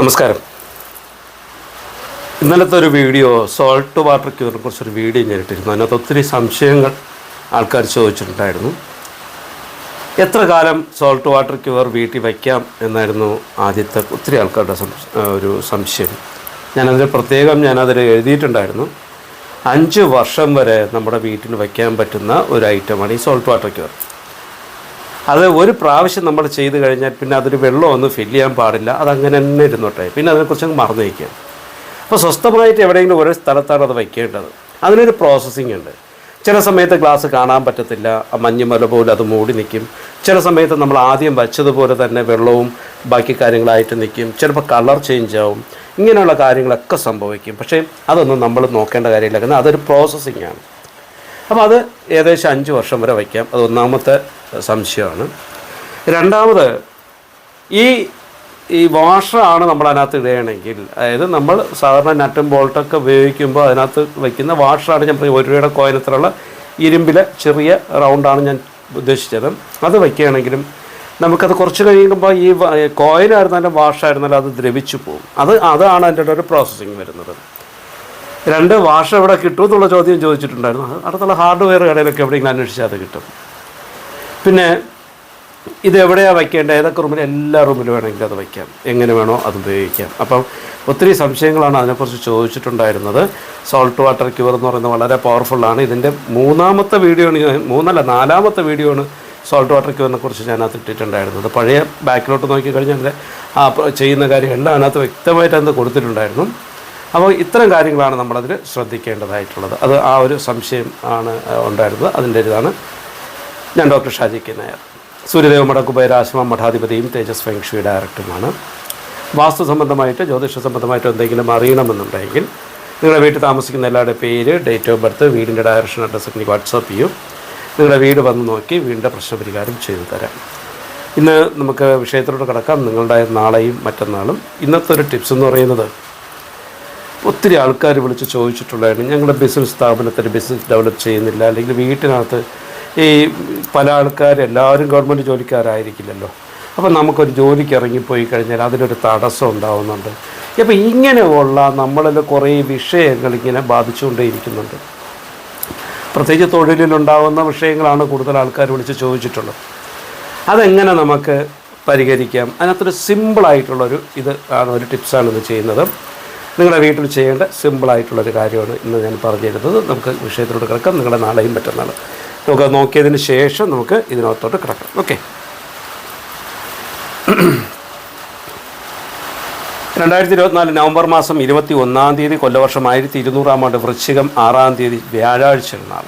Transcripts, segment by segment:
നമസ്കാരം. ഇന്നലത്തെ ഒരു വീഡിയോ സോൾട്ട് വാട്ടർ ക്യൂറിനെ കുറിച്ചൊരു വീഡിയോ ഞാൻ ഇട്ടിരുന്നു. അതിനകത്ത് ഒത്തിരി സംശയങ്ങൾ ആൾക്കാർ ചോദിച്ചിട്ടുണ്ടായിരുന്നു. എത്ര കാലം സോൾട്ട് വാട്ടർ ക്യൂർ വീട്ടിൽ വയ്ക്കാം എന്നായിരുന്നു ആദ്യത്തെ ഒത്തിരി ആൾക്കാരുടെ ഒരു സംശയം. ഞാനതിൽ പ്രത്യേകം ഞാനതിൽ എഴുതിയിട്ടുണ്ടായിരുന്നു. അഞ്ച് വർഷം വരെ നമ്മുടെ വീട്ടിൽ വയ്ക്കാൻ പറ്റുന്ന ഒരു ഐറ്റമാണ് ഈ സോൾട്ട് വാട്ടർ ക്യൂർ അത് ഒരു പ്രാവശ്യം നമ്മൾ ചെയ്ത് കഴിഞ്ഞാൽ പിന്നെ അതൊരു വെള്ളമൊന്നും ഫില്ല് ചെയ്യാൻ പാടില്ല. അതങ്ങനെ തന്നെ ഇരുന്നോട്ടെ. പിന്നെ അതിനെക്കുറിച്ച് അങ്ങ് മറന്നു വയ്ക്കാം അപ്പോൾ സ്വസ്ഥമായിട്ട് എവിടെയെങ്കിലും ഒരു സ്ഥലത്താണ് അത് വയ്ക്കേണ്ടത് അതിനൊരു പ്രോസസ്സിംഗ് ഉണ്ട്. ചില സമയത്ത് ഗ്ലാസ് കാണാൻ പറ്റത്തില്ല. മഞ്ഞുമല പോലെ അത് മൂടി നിൽക്കും. ചില സമയത്ത് നമ്മൾ ആദ്യം വച്ചതുപോലെ തന്നെ വെള്ളവും ബാക്കി കാര്യങ്ങളായിട്ട് നിൽക്കും. ചിലപ്പോൾ കളർ ചേഞ്ച് ആവും. ഇങ്ങനെയുള്ള കാര്യങ്ങളൊക്കെ സംഭവിക്കും. പക്ഷേ അതൊന്നും നമ്മൾ നോക്കേണ്ട കാര്യമില്ല. കാരണം അതൊരു പ്രോസസ്സിംഗ് ആണ്. അപ്പോൾ അത് ഏകദേശം അഞ്ച് വർഷം വരെ വയ്ക്കാം. അത് ഒന്നാമത്തെ സംശയമാണ്. രണ്ടാമത് ഈ ഈ വാഷറാണ് നമ്മൾ അതിനകത്ത് ഇടുകയാണെങ്കിൽ അതായത് നമ്മൾ സാധാരണ നട്ടും ബോൾട്ടൊക്കെ ഉപയോഗിക്കുമ്പോൾ അതിനകത്ത് വയ്ക്കുന്ന വാഷറാണ് ഞാൻ ഒരു രൂപയുടെ കോയിനത്തിലുള്ള ഇരുമ്പിലെ ചെറിയ റൗണ്ടാണ് ഞാൻ ഉദ്ദേശിച്ചത്. അത് വയ്ക്കുകയാണെങ്കിലും നമുക്കത് കുറച്ച് കഴിയുമ്പോൾ ഈ കോയിനായിരുന്നാലും വാഷായിരുന്നാലും അത് ദ്രവിച്ചു പോകും. അത് അതാണ് അതിന്റെ ഒരു പ്രോസസ്സിങ് വരുന്നത്. രണ്ട് വാഷ് എവിടെ കിട്ടും എന്നുള്ള ചോദ്യം ചോദിച്ചിട്ടുണ്ടായിരുന്നു. അടുത്തുള്ള ഹാർഡ്വെയർ കടയിലൊക്കെ എവിടെയെങ്കിലും അന്വേഷിച്ചാൽ അത് കിട്ടും. പിന്നെ ഇത് എവിടെയാണ് വയ്ക്കേണ്ടത്? ഏതൊക്കെ റൂമിൽ? എല്ലാ റൂമിലും വേണമെങ്കിലും അത് വയ്ക്കാം. എങ്ങനെ വേണോ അത് ഉപയോഗിക്കാം. അപ്പം ഒത്തിരി സംശയങ്ങളാണ് അതിനെക്കുറിച്ച് ചോദിച്ചിട്ടുണ്ടായിരുന്നത്. സോൾട്ട് വാട്ടർ ക്യൂർ എന്ന് പറയുന്നത് വളരെ പവർഫുള്ളാണ് ഇതിന്റെ മൂന്നാമത്തെ വീഡിയോ ആണ് ഞാൻ മൂന്നല്ല നാലാമത്തെ വീഡിയോ ആണ് സോൾട്ട് വാട്ടർ ക്യൂറിനെ കുറിച്ച് ഞാനകത്ത് ഇട്ടിട്ടുണ്ടായിരുന്നത്. പഴയ ബാക്കിലോട്ട് നോക്കിക്കഴിഞ്ഞാൽ ആ ചെയ്യുന്ന കാര്യം എല്ലാം അതിനകത്ത് വ്യക്തമായിട്ട് അത് കൊടുത്തിട്ടുണ്ടായിരുന്നു. അപ്പോൾ ഇത്തരം കാര്യങ്ങളാണ് നമ്മളതിൽ ശ്രദ്ധിക്കേണ്ടതായിട്ടുള്ളത്. അത് ആ ഒരു സംശയം ആണ് ഉണ്ടായിരുന്നത്. അതിന്റെ ഇതാണ് ഞാൻ ഡോക്ടർ ഷാജി കെ നായർ. സൂര്യദേവ മടക്കുബൈരാശ്രമം മഠാധിപതിയും തേജസ് ഫെങ്ഷി ഡയറക്ടറുമാണ്. വാസ്തു സംബന്ധമായിട്ട് ജ്യോതിഷ സംബന്ധമായിട്ട് എന്തെങ്കിലും അറിയണമെന്നുണ്ടെങ്കിൽ നിങ്ങളുടെ വീട്ടിൽ താമസിക്കുന്ന എല്ലാവരുടെ പേര് ഡേറ്റ് ഓഫ് ബർത്ത് വീടിന്റെ ഡയറക്ഷൻ അഡ്രസ്സ് എനിക്ക് വാട്സാപ്പ് ചെയ്യും. നിങ്ങളുടെ വീട് വന്ന് നോക്കി വീടിന്റെ പ്രശ്നപരിഹാരം ചെയ്തു തരാം. ഇന്ന് നമുക്ക് വിഷയത്തിലോട്ട് കിടക്കാം. നിങ്ങളുടെ നാളെയും മറ്റന്നാളും. ഇന്നത്തെ ഒരു ടിപ്സ് എന്ന് പറയുന്നത് ഒത്തിരി ആൾക്കാർ വിളിച്ച് ചോദിച്ചിട്ടുള്ളതാണ് ഞങ്ങളുടെ ബിസിനസ് സ്ഥാപനത്തിന് ബിസിനസ് ഡെവലപ്പ് ചെയ്യുന്നില്ല. അല്ലെങ്കിൽ വീട്ടിനകത്ത് ഈ പല ആൾക്കാർ എല്ലാവരും ഗവൺമെന്റ് ജോലിക്കാരായിരിക്കില്ലല്ലോ. അപ്പം നമുക്കൊരു ജോലിക്ക് ഇറങ്ങിപ്പോയി കഴിഞ്ഞാൽ അതിനൊരു തടസ്സം ഉണ്ടാവുന്നുണ്ട്. അപ്പോൾ ഇങ്ങനെയുള്ള നമ്മളിൽ കുറേ വിഷയങ്ങൾ ഇങ്ങനെ ബാധിച്ചുകൊണ്ടേയിരിക്കുന്നുണ്ട്. പ്രത്യേകിച്ച് തൊഴിലിലുണ്ടാകുന്ന വിഷയങ്ങളാണ് കൂടുതൽ ആൾക്കാർ വിളിച്ച് ചോദിച്ചിട്ടുള്ളത്. അതെങ്ങനെ നമുക്ക് പരിഹരിക്കാം? അതിനകത്തൊരു സിമ്പിളായിട്ടുള്ളൊരു ഇത് ആണ് ഒരു ടിപ്സാണ് ഇത് ചെയ്യുന്നത്. നിങ്ങളുടെ വീട്ടിൽ ചെയ്യേണ്ട സിമ്പിളായിട്ടുള്ളൊരു കാര്യമാണ് ഇന്ന് ഞാൻ പറഞ്ഞു തരുന്നത് നമുക്ക് വിഷയത്തിലോട്ട് കിടക്കാം. നിങ്ങളുടെ നാളെയും പറ്റുന്നതാണ് നമുക്ക് നോക്കിയതിന് ശേഷം നമുക്ക് ഇതിനകത്തോട്ട് കിടക്കാം. ഓക്കെ രണ്ടായിരത്തി ഇരുപത്തിനാല് നവംബർ മാസം ഇരുപത്തി ഒന്നാം തീയതി കൊല്ലവർഷം ആയിരത്തി ഇരുന്നൂറാം ആണ്ട് വൃശ്ചികം ആറാം തീയതി വ്യാഴാഴ്ച നാൾ.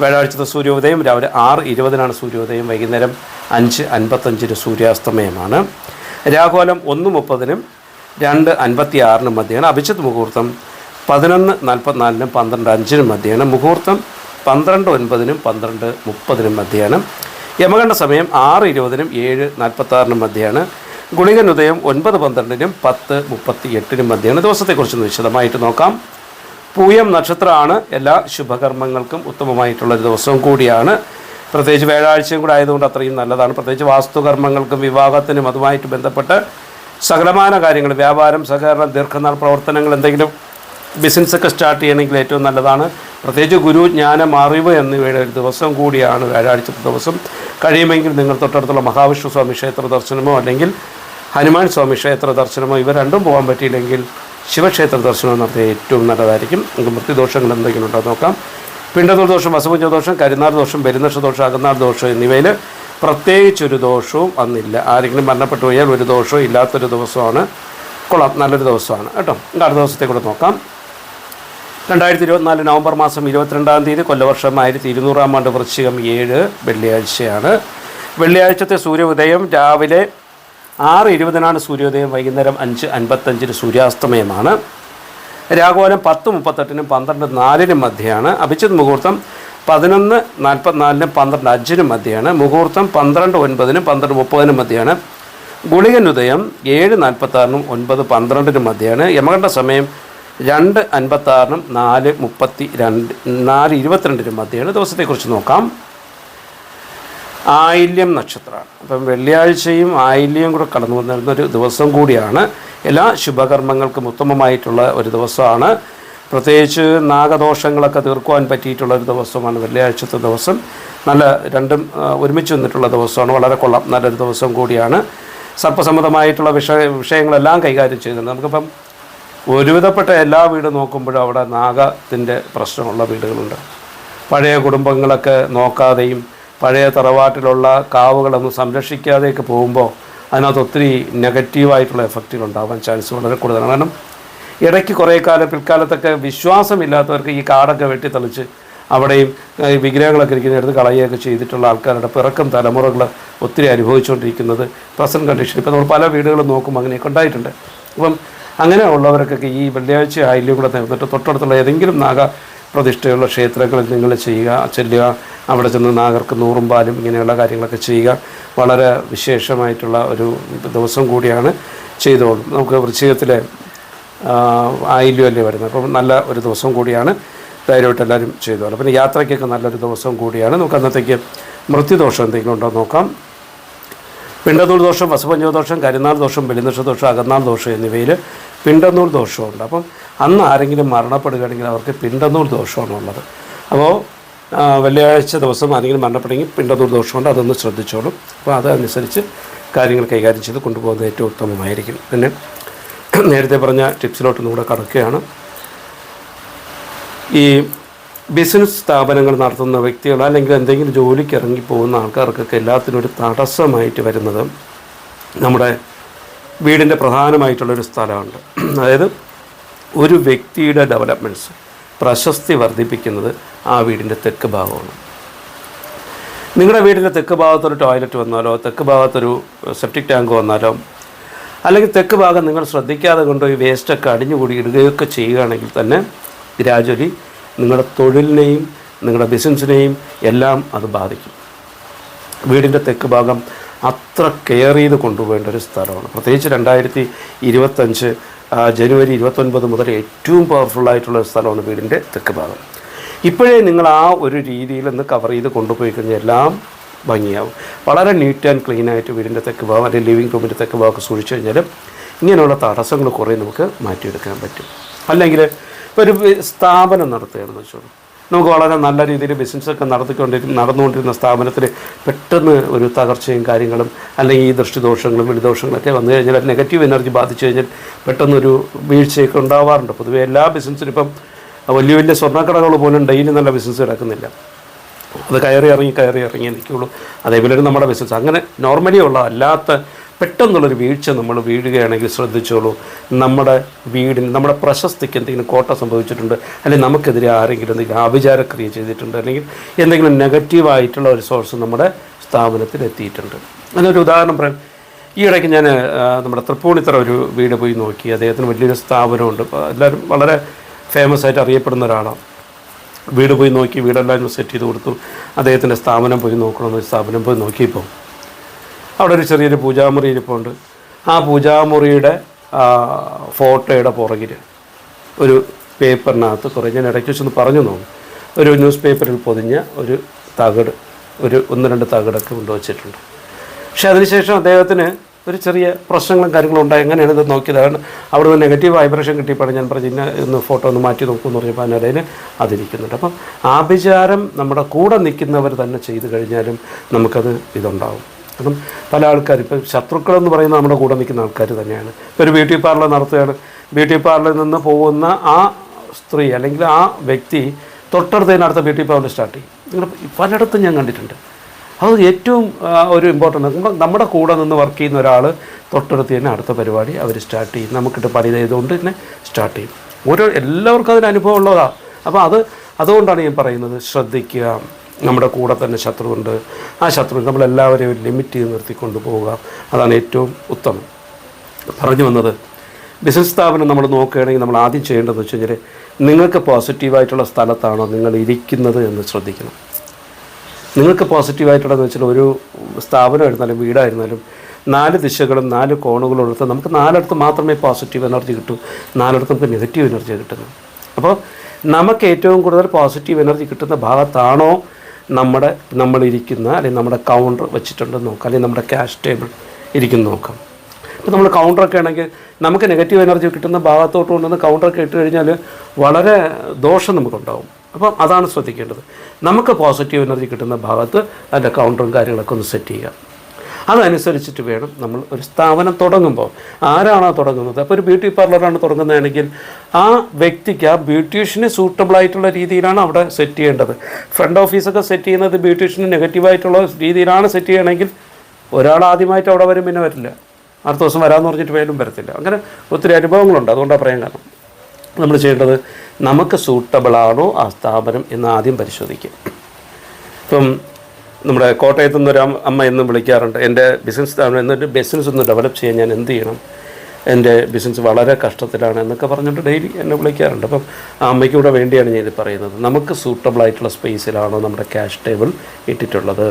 വ്യാഴാഴ്ചത്തെ സൂര്യോദയം രാവിലെ ആറ് ഇരുപതിനാണ് സൂര്യോദയം വൈകുന്നേരം അഞ്ച് അൻപത്തഞ്ചിന് സൂര്യാസ്തമയമാണ്. രാഘോലം ഒന്ന് മുപ്പതിനും രണ്ട് അൻപത്തി ആറിനും മധ്യയാണ് അഭിജിത്ത് മുഹൂർത്തം പതിനൊന്ന് നാൽപ്പത്തിനാലിനും പന്ത്രണ്ട് അഞ്ചിനും മധ്യയാണ് മുഹൂർത്തം പന്ത്രണ്ട് ഒൻപതിനും പന്ത്രണ്ട് മുപ്പതിനും മധ്യയാണ് യമകണ്ഠ സമയം ആറ് ഇരുപതിനും ഏഴ് നാൽപ്പത്താറിനും മധ്യയാണ് ഗുണികൻ ഉദയം ഒൻപത് പന്ത്രണ്ടിനും പത്ത് മുപ്പത്തി എട്ടിനും മധ്യയാണ് ദിവസത്തെക്കുറിച്ചൊന്ന് വിശദമായിട്ട് നോക്കാം. പൂയം നക്ഷത്രമാണ്. എല്ലാ ശുഭകർമ്മങ്ങൾക്കും ഉത്തമമായിട്ടുള്ളൊരു ദിവസവും കൂടിയാണ്. പ്രത്യേകിച്ച് വ്യാഴാഴ്ചയും കൂടെ ആയതുകൊണ്ട് അത്രയും നല്ലതാണ്. പ്രത്യേകിച്ച് വാസ്തുകർമ്മങ്ങൾക്കും വിവാഹത്തിനും അതുമായിട്ട് ബന്ധപ്പെട്ട് സകലമാന കാര്യങ്ങൾ വ്യാപാരം സഹകരണം ദീർഘനാൾ പ്രവർത്തനങ്ങൾ എന്തെങ്കിലും ബിസിനസ്സൊക്കെ സ്റ്റാർട്ട് ചെയ്യണമെങ്കിൽ ഏറ്റവും നല്ലതാണ്. പ്രത്യേകിച്ച് ഗുരു ജ്ഞാനം അറിവ് എന്നിവയുടെ ഒരു ദിവസം കൂടിയാണ് വ്യാഴാഴ്ചത്തെ ദിവസം. കഴിയുമെങ്കിൽ നിങ്ങൾ തൊട്ടടുത്തുള്ള മഹാവിഷ്ണു സ്വാമി ക്ഷേത്ര ദർശനമോ അല്ലെങ്കിൽ ഹനുമാൻ സ്വാമി ക്ഷേത്ര ദർശനമോ ഇവ രണ്ടും പോകാൻ പറ്റിയില്ലെങ്കിൽ ശിവക്ഷേത്ര ദർശനം നടത്തിയ ഏറ്റവും നല്ലതായിരിക്കും. നമുക്ക് മൃത്യുദോഷങ്ങൾ എന്തെങ്കിലും ഉണ്ടോ നോക്കാം. പിണ്ടതൂർ ദോഷം അസുപഞ്ച ദോഷം കരിനാർ ദോഷം പെരുന്നക്ഷ ദോഷം അകന്നാർ ദോഷം എന്നിവയിൽ പ്രത്യേകിച്ചൊരു ദോഷവും അന്നില്ല ആരെങ്കിലും മരണപ്പെട്ടു പോയാൽ ഒരു ദോഷവും ഇല്ലാത്തൊരു ദിവസമാണ്. കൊള്ളാം. നല്ലൊരു ദിവസമാണ്. കേട്ടോ? അടുത്ത ദിവസത്തെ കൂടെ നോക്കാം. രണ്ടായിരത്തി ഇരുപത്തിനാല് നവംബർ മാസം ഇരുപത്തിരണ്ടാം തീയതി കൊല്ലവർഷം ആയിരത്തി ഇരുന്നൂറാം ആണ്ട് വൃശ്ചികം ഏഴ് വെള്ളിയാഴ്ചയാണ്. വെള്ളിയാഴ്ചത്തെ സൂര്യോദയം രാവിലെ ആറ് ഇരുപതിനാണ് സൂര്യോദയം വൈകുന്നേരം അഞ്ച് അൻപത്തഞ്ചിന് സൂര്യാസ്തമയമാണ്. രാഘോലം പത്ത് മുപ്പത്തെട്ടിനും പന്ത്രണ്ട് നാലിനും മധ്യയാണ്. അഭിജിത് മുഹൂർത്തം പതിനൊന്ന് നാൽപ്പത്തിനാലിനും പന്ത്രണ്ട് അഞ്ചിനും മധ്യയാണ് മുഹൂർത്തം പന്ത്രണ്ട് ഒൻപതിനും പന്ത്രണ്ട് മുപ്പതിനും മധ്യയാണ് ഗുളികൻ ഉദയം ഏഴ് നാൽപ്പത്താറിനും ഒൻപത് പന്ത്രണ്ടിനും മധ്യയാണ് യമകണ്ഠ സമയം രണ്ട് അൻപത്താറിനും നാല് മുപ്പത്തി രണ്ട് നാല് ഇരുപത്തിരണ്ടിനും മധ്യയാണ് ദിവസത്തെക്കുറിച്ച് നോക്കാം. ആയില്യം നക്ഷത്രമാണ് അപ്പം വെള്ളിയാഴ്ചയും ആയില്യം കൂടെ കടന്നു വന്നിരുന്ന ഒരു ദിവസം കൂടിയാണ്. എല്ലാ ശുഭകർമ്മങ്ങൾക്കും ഉത്തമമായിട്ടുള്ള ഒരു ദിവസമാണ്. പ്രത്യേകിച്ച് നാഗദോഷങ്ങളൊക്കെ തീർക്കുവാൻ പറ്റിയിട്ടുള്ള ഒരു ദിവസമാണ് വെള്ളിയാഴ്ചത്തെ ദിവസം. നല്ല രണ്ടും ഒരുമിച്ച് നിന്നിട്ടുള്ള ദിവസമാണ്. വളരെ കൊള്ളാം. നല്ലൊരു ദിവസം കൂടിയാണ്. സർപ്പസമ്മതമായിട്ടുള്ള വിഷയ വിഷയങ്ങളെല്ലാം കൈകാര്യം ചെയ്യുന്നുണ്ട്. നമുക്കിപ്പം ഒരുവിധപ്പെട്ട എല്ലാ വീടും നോക്കുമ്പോഴും അവിടെ നാഗത്തിന്റെ പ്രശ്നമുള്ള വീടുകളുണ്ട്. പഴയ കുടുംബങ്ങളൊക്കെ നോക്കാതെയും പഴയ തറവാട്ടിലുള്ള കാവുകളൊന്നും സംരക്ഷിക്കാതെയൊക്കെ പോകുമ്പോൾ അതിനകത്ത് ഒത്തിരി നെഗറ്റീവായിട്ടുള്ള എഫക്റ്റുകൾ ഉണ്ടാവാൻ ചാൻസ് വളരെ കൂടുതലാണ്. കാരണം ഇടയ്ക്ക് കുറേ കാലം പിൽക്കാലത്തൊക്കെ വിശ്വാസമില്ലാത്തവർക്ക് ഈ കാടൊക്കെ വെട്ടിത്തെളിച്ച് അവിടെയും വിഗ്രഹങ്ങളൊക്കെ ഇരിക്കുന്നിടത്ത് കളയുകയൊക്കെ ചെയ്തിട്ടുള്ള ആൾക്കാരുടെ പിറക്കം തലമുറകൾ ഒത്തിരി അനുഭവിച്ചുകൊണ്ടിരിക്കുന്നത് പ്രസന്റ് കണ്ടീഷൻ ഇപ്പോൾ നമ്മൾ പല വീടുകളും നോക്കുമ്പോൾ അങ്ങനെയൊക്കെ ഉണ്ടായിട്ടുണ്ട്. അപ്പം അങ്ങനെ ഉള്ളവർക്കൊക്കെ ഈ വെള്ളിയാഴ്ച ആയില്യം കൂടെ നിന്നിട്ട് തൊട്ടടുത്തുള്ള ഏതെങ്കിലും നാഗ പ്രതിഷ്ഠയുള്ള ക്ഷേത്രങ്ങളിൽ നിങ്ങൾ ചെയ്യുക ചെല്ലുക അവിടെ ചെന്ന് നാഗർക്ക് നൂറും പാലും ഇങ്ങനെയുള്ള കാര്യങ്ങളൊക്കെ ചെയ്യുക. വളരെ വിശേഷമായിട്ടുള്ള ഒരു ദിവസം കൂടിയാണ് ചെയ്തോളും. നമുക്ക് വൃശ്ചികത്തിലെ ആയില്യമല്ലേ വരുന്നത്? അപ്പം നല്ല ഒരു ദിവസം കൂടിയാണ് ധൈര്യമായിട്ട് എല്ലാവരും ചെയ്തു. ചെയ്തോളും പിന്നെ യാത്രയ്ക്കൊക്കെ നല്ലൊരു ദിവസം കൂടിയാണ്. നമുക്ക് അന്നത്തേക്ക് മൃത്യുദോഷം എന്തെങ്കിലും ഉണ്ടോ നോക്കാം. പിണ്ടനൂൽ ദോഷം വസപഞ്ചോ ദോഷം കരിനാൾ ദോഷം വെളിനക്ഷ ദോഷം അകന്നാൾ ദോഷം എന്നിവയിൽ പിണ്ടനൂൽ ദോഷമുണ്ട്. അപ്പം അന്ന് ആരെങ്കിലും മരണപ്പെടുകയാണെങ്കിൽ അവർക്ക് പിണ്ടനൂൽ ദോഷമാണ് ഉള്ളത്. അപ്പോൾ വെള്ളിയാഴ്ച ദിവസം ആരെങ്കിലും മരണപ്പെടുമെങ്കിൽ പിണ്ടനൂൽ ദോഷമുണ്ട്. അതൊന്ന് ശ്രദ്ധിച്ചോളും. അപ്പോൾ അതനുസരിച്ച് കാര്യങ്ങൾ കൈകാര്യം ചെയ്ത് കൊണ്ടുപോകുന്നത് ഏറ്റവും ഉത്തമമായിരിക്കും. പിന്നെ നേരത്തെ പറഞ്ഞ ടിപ്സിലോട്ടൊന്നും കൂടെ കടക്കുകയാണ്. ഈ ബിസിനസ് സ്ഥാപനങ്ങൾ നടത്തുന്ന വ്യക്തികൾ അല്ലെങ്കിൽ എന്തെങ്കിലും ജോലിക്ക് ഇറങ്ങി പോകുന്ന ആൾക്കാർക്കൊക്കെ എല്ലാത്തിനും ഒരു തടസ്സമായിട്ട് വരുന്നത് നമ്മുടെ വീടിന്റെ പ്രധാനമായിട്ടുള്ളൊരു സ്ഥലമുണ്ട് അതായത് ഒരു വ്യക്തിയുടെ ഡെവലപ്മെന്റ്സ് പ്രശസ്തി വർദ്ധിപ്പിക്കുന്നത് ആ വീടിന്റെ തെക്ക് ഭാഗമാണ്. നിങ്ങളുടെ വീടിന്റെ തെക്ക് ഭാഗത്തൊരു ടോയ്ലറ്റ് വന്നാലോ തെക്ക് ഭാഗത്തൊരു സെപ്റ്റിക് ടാങ്ക് വന്നാലോ അല്ലെങ്കിൽ തെക്ക് ഭാഗം നിങ്ങൾ ശ്രദ്ധിക്കാതെ കൊണ്ടുപോയി വേസ്റ്റൊക്കെ അടിഞ്ഞുകൂടിയിടുകയൊക്കെ ചെയ്യുകയാണെങ്കിൽ തന്നെ ഗ്രാജുവലി നിങ്ങളുടെ തൊഴിലിനെയും നിങ്ങളുടെ ബിസിനസ്സിനെയും എല്ലാം അത് ബാധിക്കും. വീടിന്റെ തെക്ക് ഭാഗം അത്ര കെയർ ചെയ്ത് കൊണ്ടുപോകേണ്ട ഒരു സ്ഥലമാണ്. പ്രത്യേകിച്ച് രണ്ടായിരത്തി ഇരുപത്തഞ്ച് ജനുവരി ഇരുപത്തൊൻപത് മുതൽ ഏറ്റവും പവർഫുള്ളായിട്ടുള്ള ഒരു സ്ഥലമാണ് വീടിന്റെ തെക്ക് ഭാഗം. ഇപ്പോഴേ നിങ്ങൾ ആ ഒരു രീതിയിൽ ഒന്ന് കവർ ചെയ്ത് കൊണ്ടുപോയി കഴിഞ്ഞാൽ എല്ലാം ഭംഗിയാവും. വളരെ നീറ്റ് ആൻഡ് ക്ലീൻ ആയിട്ട് വീടിന്റെ തെക്ക് ഭാഗം അല്ലെങ്കിൽ ലിവിങ് റൂമിന്റെ തെക്ക് ഭാഗമൊക്കെ സൂക്ഷിച്ചു കഴിഞ്ഞാൽ ഇങ്ങനെയുള്ള തടസ്സങ്ങൾ കുറേ നമുക്ക് മാറ്റിയെടുക്കാൻ പറ്റും. അല്ലെങ്കിൽ ഒരു സ്ഥാപനം നടത്തുകയാണെന്ന് വെച്ചോളൂ. നമുക്ക് വളരെ നല്ല രീതിയിൽ ബിസിനസ്സൊക്കെ നടത്തിക്കൊണ്ടിരുന്ന നടന്നുകൊണ്ടിരുന്ന സ്ഥാപനത്തിൽ പെട്ടെന്ന് ഒരു തകർച്ചയും കാര്യങ്ങളും അല്ലെങ്കിൽ ഈ ദൃഷ്ടിദോഷങ്ങളും വെളിദോഷങ്ങളൊക്കെ വന്നു കഴിഞ്ഞാൽ നെഗറ്റീവ് എനർജി ബാധിച്ചു കഴിഞ്ഞാൽ പെട്ടെന്നൊരു വീഴ്ചയൊക്കെ ഉണ്ടാവാറുണ്ട്. പൊതുവേ എല്ലാ ബിസിനസ്സിനും ഇപ്പം വലിയ വലിയ സ്വർണക്കടകൾ പോലും ഡെയിലി നല്ല ബിസിനസ് കിടക്കുന്നില്ല അത് കയറി ഇറങ്ങി കയറി ഇറങ്ങി നിൽക്കുകയുള്ളൂ അതേപോലെ നമ്മുടെ ബിസിനസ് അങ്ങനെ നോർമലി ഉള്ള അല്ലാത്ത പെട്ടെന്നുള്ളൊരു വീഴ്ച നമ്മൾ വീഴുകയാണെങ്കിൽ ശ്രദ്ധിച്ചോളൂ. നമ്മുടെ വീടിന് നമ്മുടെ പ്രശസ്തിക്ക് എന്തെങ്കിലും കോട്ട സംഭവിച്ചിട്ടുണ്ട് അല്ലെങ്കിൽ നമുക്കെതിരെ ആരെങ്കിലും എന്തെങ്കിലും ആഭിചാരക്രിയ ചെയ്തിട്ടുണ്ട് അല്ലെങ്കിൽ എന്തെങ്കിലും നെഗറ്റീവായിട്ടുള്ള ഒരു സോഴ്സ് നമ്മുടെ സ്ഥാപനത്തിൽ എത്തിയിട്ടുണ്ട്. അതിനൊരു ഉദാഹരണം പറയാം. ഈ ഇടയ്ക്ക് ഞാൻ നമ്മുടെ തൃപ്പൂണിത്തറ ഒരു വീട് പോയി നോക്കി. അദ്ദേഹത്തിന് വലിയൊരു സ്ഥാപനമുണ്ട്. എല്ലാവരും വളരെ ഫേമസ് ആയിട്ട് അറിയപ്പെടുന്ന ഒരാളാണ്. വീട് പോയി നോക്കി വീടെല്ലാം സെറ്റ് ചെയ്ത് കൊടുത്തു. അദ്ദേഹത്തിന്റെ സ്ഥാപനം പോയി നോക്കണമെന്ന് സ്ഥാപനം പോയി നോക്കിയപ്പോൾ അവിടെ ഒരു ചെറിയൊരു പൂജാമുറി ഇരിപ്പുണ്ട്. ആ പൂജാമുറിയുടെ ഫോട്ടോയുടെ പുറകിൽ ഒരു പേപ്പറിനകത്ത് കുറേ ഞാൻ ഇടയ്ക്ക് വെച്ചൊന്ന് പറഞ്ഞു നോക്കും. ഒരു ന്യൂസ് പേപ്പറിൽ പൊതിഞ്ഞ ഒരു തകട് ഒരു ഒന്ന് രണ്ട് തകടൊക്കെ കൊണ്ടുവച്ചിട്ടുണ്ട്. പക്ഷെ അതിനുശേഷം അദ്ദേഹത്തിന് ഒരു ചെറിയ പ്രശ്നങ്ങളും കാര്യങ്ങളും ഉണ്ടായി. എങ്ങനെയാണ് ഇത് നോക്കിയത്? കാരണം അവിടെ നിന്ന് നെഗറ്റീവ് വൈബ്രേഷൻ കിട്ടിയപ്പോൾ ഞാൻ പറഞ്ഞു ഇന്ന ഇന്ന് ഫോട്ടോ ഒന്ന് മാറ്റി നോക്കുമെന്ന് പറഞ്ഞപ്പോൾ അതിനിടയിൽ അതിരിക്കുന്നുണ്ട്. അപ്പം ആഭിചാരം നമ്മുടെ കൂടെ നിൽക്കുന്നവർ തന്നെ ചെയ്തു കഴിഞ്ഞാലും നമുക്കത് ഇതുണ്ടാവും. കാരണം പല ആൾക്കാരും ഇപ്പം ശത്രുക്കളെന്ന് പറയുന്നത് നമ്മുടെ കൂടെ നിൽക്കുന്ന ആൾക്കാർ തന്നെയാണ്. ഇപ്പോൾ ഒരു ബ്യൂട്ടി പാർലർ നടത്തുകയാണ്. ബ്യൂട്ടി പാർലറിൽ നിന്ന് പോകുന്ന ആ സ്ത്രീ അല്ലെങ്കിൽ ആ വ്യക്തി തൊട്ടടുത്തതിനടുത്ത ബ്യൂട്ടി പാർലർ സ്റ്റാർട്ട് ചെയ്യും. നിങ്ങൾ പലയിടത്തും ഞാൻ കണ്ടിട്ടുണ്ട്. അത് ഏറ്റവും ഒരു ഇമ്പോർട്ടന്റ് നമ്മുടെ കൂടെ നിന്ന് വർക്ക് ചെയ്യുന്ന ഒരാൾ തൊട്ടടുത്ത് തന്നെ അടുത്ത പരിപാടി അവർ സ്റ്റാർട്ട് ചെയ്യും. നമുക്കിട്ട് പണി ചെയ്തുകൊണ്ട് തന്നെ സ്റ്റാർട്ട് ചെയ്യും. ഓരോ എല്ലാവർക്കും അതിന് അനുഭവം ഉള്ളതാണ് അപ്പോൾ അത് അതുകൊണ്ടാണ് ഞാൻ പറയുന്നത്. ശ്രദ്ധിക്കുക. നമ്മുടെ കൂടെ തന്നെ ശത്രുവുണ്ട്. ആ ശത്രു നമ്മളെല്ലാവരെയും ലിമിറ്റ് ചെയ്ത് നിർത്തിക്കൊണ്ട് പോവുക. അതാണ് ഏറ്റവും ഉത്തമം. പറഞ്ഞു വന്നത് ബിസിനസ് സ്ഥാപനം നമ്മൾ നോക്കുകയാണെങ്കിൽ നമ്മൾ ആദ്യം ചെയ്യേണ്ടതെന്ന് വെച്ച് കഴിഞ്ഞാൽ നിങ്ങൾക്ക് പോസിറ്റീവായിട്ടുള്ള സ്ഥലത്താണോ നിങ്ങൾ ഇരിക്കുന്നത് എന്ന് ശ്രദ്ധിക്കണം. നിങ്ങൾക്ക് പോസിറ്റീവായിട്ടുള്ളതെന്ന് വെച്ചാൽ ഒരു സ്ഥാപനമായിരുന്നാലും വീടായിരുന്നാലും നാല് ദിശകളും നാല് കോണുകളും എടുത്ത് നമുക്ക് നാലിടത്ത് മാത്രമേ പോസിറ്റീവ് എനർജി കിട്ടൂ. നാലിടത്ത് നമുക്ക് നെഗറ്റീവ് എനർജി കിട്ടുന്നു. അപ്പോൾ നമുക്ക് ഏറ്റവും കൂടുതൽ പോസിറ്റീവ് എനർജി കിട്ടുന്ന ഭാഗത്താണോ നമ്മുടെ നമ്മളിരിക്കുന്ന അല്ലെങ്കിൽ നമ്മുടെ കൗണ്ടർ വെച്ചിട്ടുണ്ടെന്ന് നോക്കാം. അല്ലെങ്കിൽ നമ്മുടെ ക്യാഷ് ടേബിൾ ഇരിക്കുന്നു നോക്കാം. ഇപ്പോൾ നമ്മൾ കൗണ്ടറൊക്കെ ആണെങ്കിൽ നമുക്ക് നെഗറ്റീവ് എനർജി കിട്ടുന്ന ഭാഗത്തോട്ട് കൊണ്ടുവന്ന് കൗണ്ടറൊക്കെ ഇട്ട് കഴിഞ്ഞാൽ വളരെ ദോഷം നമുക്കുണ്ടാവും. അപ്പം അതാണ് ശ്രദ്ധിക്കേണ്ടത്. നമുക്ക് പോസിറ്റീവ് എനർജി കിട്ടുന്ന ഭാഗത്ത് അതിന്റെ കൗണ്ടറും കാര്യങ്ങളൊക്കെ ഒന്ന് സെറ്റ് ചെയ്യുക. അതനുസരിച്ചിട്ട് വേണം നമ്മൾ ഒരു സ്ഥാപനം തുടങ്ങുമ്പോൾ. ആരാണോ തുടങ്ങുന്നത്? അപ്പോൾ ഒരു ബ്യൂട്ടി പാർലറാണ് തുടങ്ങുന്നതാണെങ്കിൽ ആ വ്യക്തിക്ക് ആ ബ്യൂട്ടീഷ്യന് സൂട്ടബിൾ ആയിട്ടുള്ള രീതിയിലാണ് അവിടെ സെറ്റ് ചെയ്യേണ്ടത്. ഫ്രണ്ട് ഓഫീസൊക്കെ സെറ്റ് ചെയ്യുന്നത് ബ്യൂട്ടീഷ്യന് നെഗറ്റീവായിട്ടുള്ള രീതിയിലാണ് സെറ്റ് ചെയ്യണമെങ്കിൽ ഒരാൾ ആദ്യമായിട്ട് അവിടെ വരും പിന്നെ വരില്ല. അടുത്ത ദിവസം വരാമെന്ന് പറഞ്ഞിട്ട് വേലും വരത്തില്ല. അങ്ങനെ ഒത്തിരി അനുഭവങ്ങളുണ്ട്. അതുകൊണ്ടാണ് പറയാൻ കാരണം. നമ്മൾ ചെയ്യേണ്ടത് നമുക്ക് സൂട്ടബിളാണോ ആ സ്ഥാപനം എന്ന് ആദ്യം പരിശോധിക്കും ഇപ്പം നമ്മുടെ കോട്ടയത്തു നിന്നൊരു അമ്മ- എന്നും വിളിക്കാറുണ്ട്. എന്റെ ബിസിനസ് സ്ഥാപനം എന്നൊരു ബിസിനസ് ഒന്ന് ഡെവലപ്പ് ചെയ്യാൻ ഞാൻ എന്ത് ചെയ്യണം? എന്റെ ബിസിനസ് വളരെ കഷ്ടത്തിലാണ് എന്നൊക്കെ പറഞ്ഞിട്ട് ഡെയിലി എന്നെ വിളിക്കാറുണ്ട്. അപ്പം ആ അമ്മയ്ക്ക് കൂടെ വേണ്ടിയാണ് ഞാൻ ഇത് പറയുന്നത്. നമുക്ക് സൂട്ടബിൾ ആയിട്ടുള്ള സ്പേസിലാണോ നമ്മുടെ ക്യാഷ് ടേബിൾ ഇട്ടിട്ടുള്ളത്?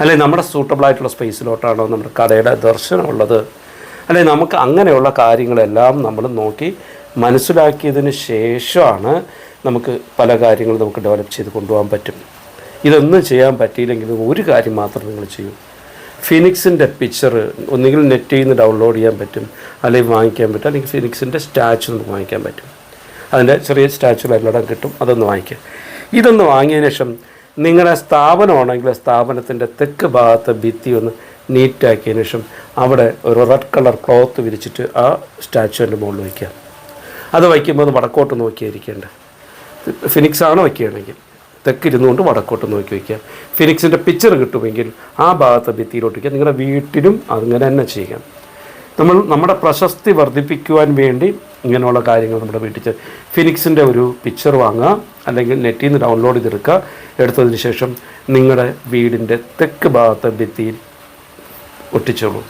അല്ലെങ്കിൽ നമ്മുടെ സൂട്ടബിൾ ആയിട്ടുള്ള സ്പേസിലോട്ടാണോ നമ്മുടെ കടയുടെ ദർശനമുള്ളത്? അല്ലെങ്കിൽ നമുക്ക് അങ്ങനെയുള്ള കാര്യങ്ങളെല്ലാം നമ്മൾ നോക്കി മനസ്സിലാക്കിയതിന് ശേഷമാണ് നമുക്ക് പല കാര്യങ്ങളും നമുക്ക് ഡെവലപ്പ് ചെയ്ത് കൊണ്ടുപോകാൻ പറ്റും. ഇതൊന്നും ചെയ്യാൻ പറ്റിയില്ലെങ്കിൽ ഒരു കാര്യം മാത്രം നിങ്ങൾ ചെയ്യൂ. ഫിനിക്സിന്റെ പിക്ചർ ഒന്നുകിൽ നെറ്റിൽ നിന്ന് ഡൗൺലോഡ് ചെയ്യാൻ പറ്റും അല്ലെങ്കിൽ വാങ്ങിക്കാൻ പറ്റും അല്ലെങ്കിൽ ഫിനിക്സിന്റെ സ്റ്റാച്ചു നമുക്ക് വാങ്ങിക്കാൻ പറ്റും. അതിന്റെ ചെറിയ സ്റ്റാച്ചു എല്ലാം കിട്ടും അതൊന്ന് വാങ്ങിക്കുക ഇതൊന്ന് വാങ്ങിയതിന് ശേഷം നിങ്ങളുടെ സ്ഥാപനമാണെങ്കിൽ സ്ഥാപനത്തിന്റെ തെക്ക് ഭാഗത്തെ ഭിത്തി ഒന്ന് നീറ്റാക്കിയതിന് ശേഷം അവിടെ ഒരു റെഡ് കളർ ക്ലോത്ത് വിരിച്ചിട്ട് ആ സ്റ്റാച്ചുവിന്റെ മുകളിൽ വയ്ക്കുക അത് വയ്ക്കുമ്പോൾ അത് വടക്കോട്ട് നോക്കിയായിരിക്കേണ്ടത് ഫിനിക്സ് ആണ് വയ്ക്കുകയാണെങ്കിൽ. തെക്കിരുന്നുകൊണ്ട് വടക്കോട്ട് നോക്കി വയ്ക്കുക. ഫിനിക്സിന്റെ പിക്ചർ കിട്ടുമെങ്കിൽ ആ ഭാഗത്തെ ഭിത്തിയിലോട്ട് വയ്ക്കുക. നിങ്ങളുടെ വീട്ടിലും അങ്ങനെ തന്നെ ചെയ്യുക നമ്മൾ നമ്മുടെ പ്രശസ്തി വർദ്ധിപ്പിക്കുവാൻ വേണ്ടി ഇങ്ങനെയുള്ള കാര്യങ്ങൾ നമ്മുടെ വീട്ടിൽ ഫിനിക്സിന്റെ ഒരു പിക്ചർ വാങ്ങുക അല്ലെങ്കിൽ നെറ്റിൽ നിന്ന് ഡൗൺലോഡ് ചെയ്തെടുക്കുക. എടുത്തതിന് ശേഷം നിങ്ങളുടെ വീടിന്റെ തെക്ക് ഭാഗത്തെ ഭിത്തിയിൽ ഒട്ടിച്ചോളൂ.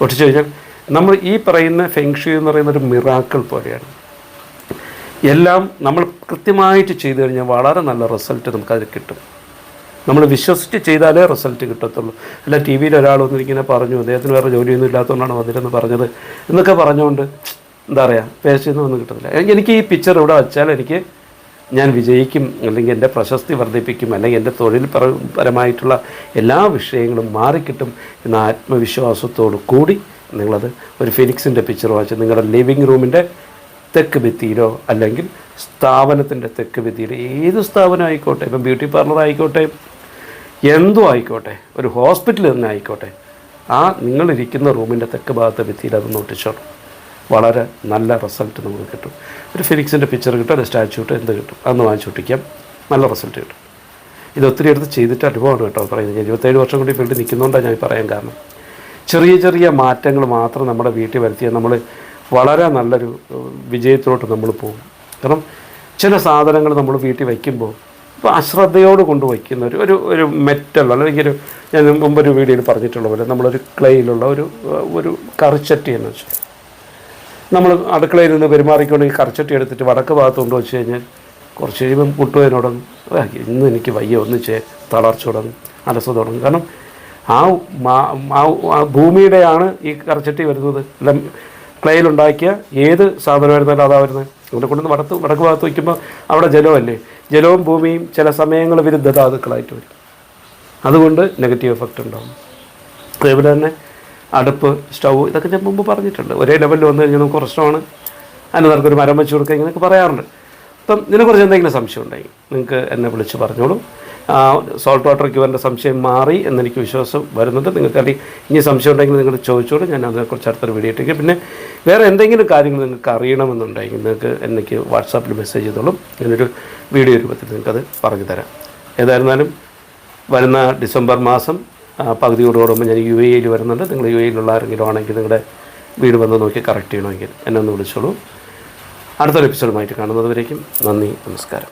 ഒട്ടിച്ചു കഴിഞ്ഞാൽ നമ്മൾ ഈ പറയുന്ന ഫെങ്ഷി എന്ന് പറയുന്ന ഒരു മിറാക്കിൾ പോലെയാണ്. എല്ലാം നമ്മൾ കൃത്യമായിട്ട് ചെയ്തു കഴിഞ്ഞാൽ വളരെ നല്ല റിസൾട്ട് നമുക്കതിൽ കിട്ടും. നമ്മൾ വിശ്വസിച്ച് ചെയ്താലേ റിസൾട്ട് കിട്ടത്തുള്ളൂ. അല്ല ടി വിയിൽ ഒരാൾ വന്നിരിങ്ങനെ പറഞ്ഞു അദ്ദേഹത്തിന് വേറെ ജോലിയൊന്നും ഇല്ലാത്തതുകൊണ്ടാണ് വന്നിരുന്ന് പറഞ്ഞത് എന്നൊക്കെ പറഞ്ഞുകൊണ്ട് എന്താ പറയുക പേശിയൊന്നും ഒന്നും കിട്ടത്തില്ല എനിക്ക് ഈ പിക്ചർ ഇവിടെ വച്ചാൽ എനിക്ക് ഞാൻ വിജയിക്കും അല്ലെങ്കിൽ എന്റെ പ്രശസ്തി വർദ്ധിപ്പിക്കും അല്ലെങ്കിൽ എന്റെ തൊഴിൽ പരമായിട്ടുള്ള എല്ലാ വിഷയങ്ങളും മാറിക്കിട്ടും എന്ന ആത്മവിശ്വാസത്തോടു കൂടി നിങ്ങളത് ഒരു ഫിനിക്സിന്റെ പിക്ചർ വാങ്ങിച്ച് നിങ്ങളുടെ ലിവിങ് റൂമിന്റെ തെക്ക് ഭിത്തിയിലോ അല്ലെങ്കിൽ സ്ഥാപനത്തിന്റെ തെക്ക് ഭിത്തിയിലോ ഏത് സ്ഥാപനം ആയിക്കോട്ടെ ഇപ്പം ബ്യൂട്ടി പാർലർ ആയിക്കോട്ടെ എന്തോ ആയിക്കോട്ടെ ഒരു ഹോസ്പിറ്റൽ തന്നെ ആയിക്കോട്ടെ ആ നിങ്ങളിരിക്കുന്ന റൂമിന്റെ തെക്ക് ഭാഗത്തെ ഭിത്തിയിൽ അത് നോട്ടിച്ചോളൂ വളരെ നല്ല റിസൾട്ട് നമുക്ക് കിട്ടും. ഒരു ഫിനിക്സിന്റെ പിക്ചർ കിട്ടും ഒരു സ്റ്റാച്ചു കിട്ടും എന്ത് കിട്ടും അന്ന് വാങ്ങിച്ചൊട്ടിക്കാം നല്ല റിസൾട്ട് കിട്ടും. ഇത് ഒത്തിരി എടുത്ത് ചെയ്തിട്ട് അനുഭവമാണ് കേട്ടോ പറയുന്നത്. ഇരുപത്തേഴ് വർഷം കൂടി ഫീൽഡ് നിൽക്കുന്നതുകൊണ്ടാണ് ഞാൻ പറയാൻ കാരണം. ചെറിയ ചെറിയ മാറ്റങ്ങൾ മാത്രം നമ്മുടെ വീട്ടിൽ വരുത്തിയാൽ നമ്മൾ വളരെ നല്ലൊരു വിജയത്തിലോട്ട് നമ്മൾ പോകും. കാരണം ചില സാധനങ്ങൾ നമ്മൾ വീട്ടിൽ വയ്ക്കുമ്പോൾ ഇപ്പോൾ അശ്രദ്ധയോട് കൊണ്ട് വയ്ക്കുന്ന ഒരു ഒരു ഒരു മെറ്റൽ അല്ലെങ്കിൽ ഒരു ഞാൻ മുമ്പൊരു വീഡിയോയിൽ പറഞ്ഞിട്ടുള്ള പോലെ നമ്മളൊരു ക്ലേയിലുള്ള ഒരു ഒരു കറിച്ചട്ടി എന്ന് വെച്ചാൽ നമ്മൾ അടുക്കളയിൽ നിന്ന് പെരുമാറിക്കൊണ്ട് ഈ കറിച്ചട്ടി എടുത്തിട്ട് വടക്ക് ഭാഗത്ത് കൊണ്ട് വെച്ച് കഴിഞ്ഞാൽ കുറച്ച് കഴിയുമ്പം മുട്ടുവേനോടൊന്നും ഇന്ന് എനിക്ക് വയ്യ ഒന്നിച്ച് തളർച്ച തുടങ്ങും അലസ തുടങ്ങും കാരണം ആ ഭൂമിയുടെയാണ് ഈ കറച്ചട്ടി വരുന്നത്. അല്ല ക്ലേയിലുണ്ടാക്കിയ ഏത് സാധനമായിരുന്നാലും അതാ വരുന്നത്. ഇവിടെ കൊണ്ടുവന്ന് വടത്ത് വടക്ക് ഭാഗത്ത് വയ്ക്കുമ്പോൾ അവിടെ ജലമല്ലേ? ജലവും ഭൂമിയും ചില സമയങ്ങൾ വിരുദ്ധ ധാതുക്കളായിട്ട് വരും. അതുകൊണ്ട് നെഗറ്റീവ് എഫക്റ്റ് ഉണ്ടാകും അതേപോലെ തന്നെ അടുപ്പ് സ്റ്റൗ ഇതൊക്കെ ഞാൻ മുമ്പ് പറഞ്ഞിട്ടുണ്ട്. ഒരേ ലെവലിൽ വന്നു കഴിഞ്ഞാൽ നമുക്ക് പ്രശ്നമാണ് അതിന് നിനക്കൊരു മരം വെച്ച് കൊടുക്കുക ഇങ്ങനെയൊക്കെ പറയാറുണ്ട്. അപ്പം ഇതിനെക്കുറിച്ച് എന്തെങ്കിലും സംശയം ഉണ്ടെങ്കിൽ നിങ്ങൾക്ക് എന്നെ വിളിച്ച് പറഞ്ഞോളൂ. സോൾട്ട് വാട്ടർ ക്യൂറിന്റെ സംശയം മാറി എന്നെനിക്ക് വിശ്വാസം വരുന്നുണ്ട്. നിങ്ങൾക്ക് അല്ലെങ്കിൽ ഇനി സംശയം ഉണ്ടെങ്കിൽ നിങ്ങൾ ചോദിച്ചോളൂ. ഞാൻ അതിനെക്കുറിച്ച് അടുത്തൊരു വീഡിയോ ഇട്ടേക്കും പിന്നെ വേറെ എന്തെങ്കിലും കാര്യങ്ങൾ നിങ്ങൾക്ക് അറിയണമെന്നുണ്ടെങ്കിൽ നിങ്ങൾക്ക് എനിക്ക് വാട്സാപ്പിൽ മെസ്സേജ് ചെയ്തോളും. ഞാനൊരു വീഡിയോ രൂപത്തിൽ നിങ്ങൾക്കത് പറഞ്ഞു തരാം. ഏതായിരുന്നാലും വരുന്ന ഡിസംബർ മാസം ആ, പകുതിയോടുകൂടുമ്പോൾ ഞാൻ യു എയിൽ വരുന്നുണ്ട്. നിങ്ങൾ യു എയിലുള്ള ആരെങ്കിലും ആണെങ്കിൽ നിങ്ങളുടെ വീട് വന്ന് നോക്കി കറക്റ്റ് ചെയ്യണമെങ്കിൽ എന്നെ ഒന്ന് വിളിച്ചോളൂ. അടുത്തൊരു എപ്പിസോഡുമായിട്ട് കാണുന്നതുവരേക്കും നന്ദി നമസ്കാരം.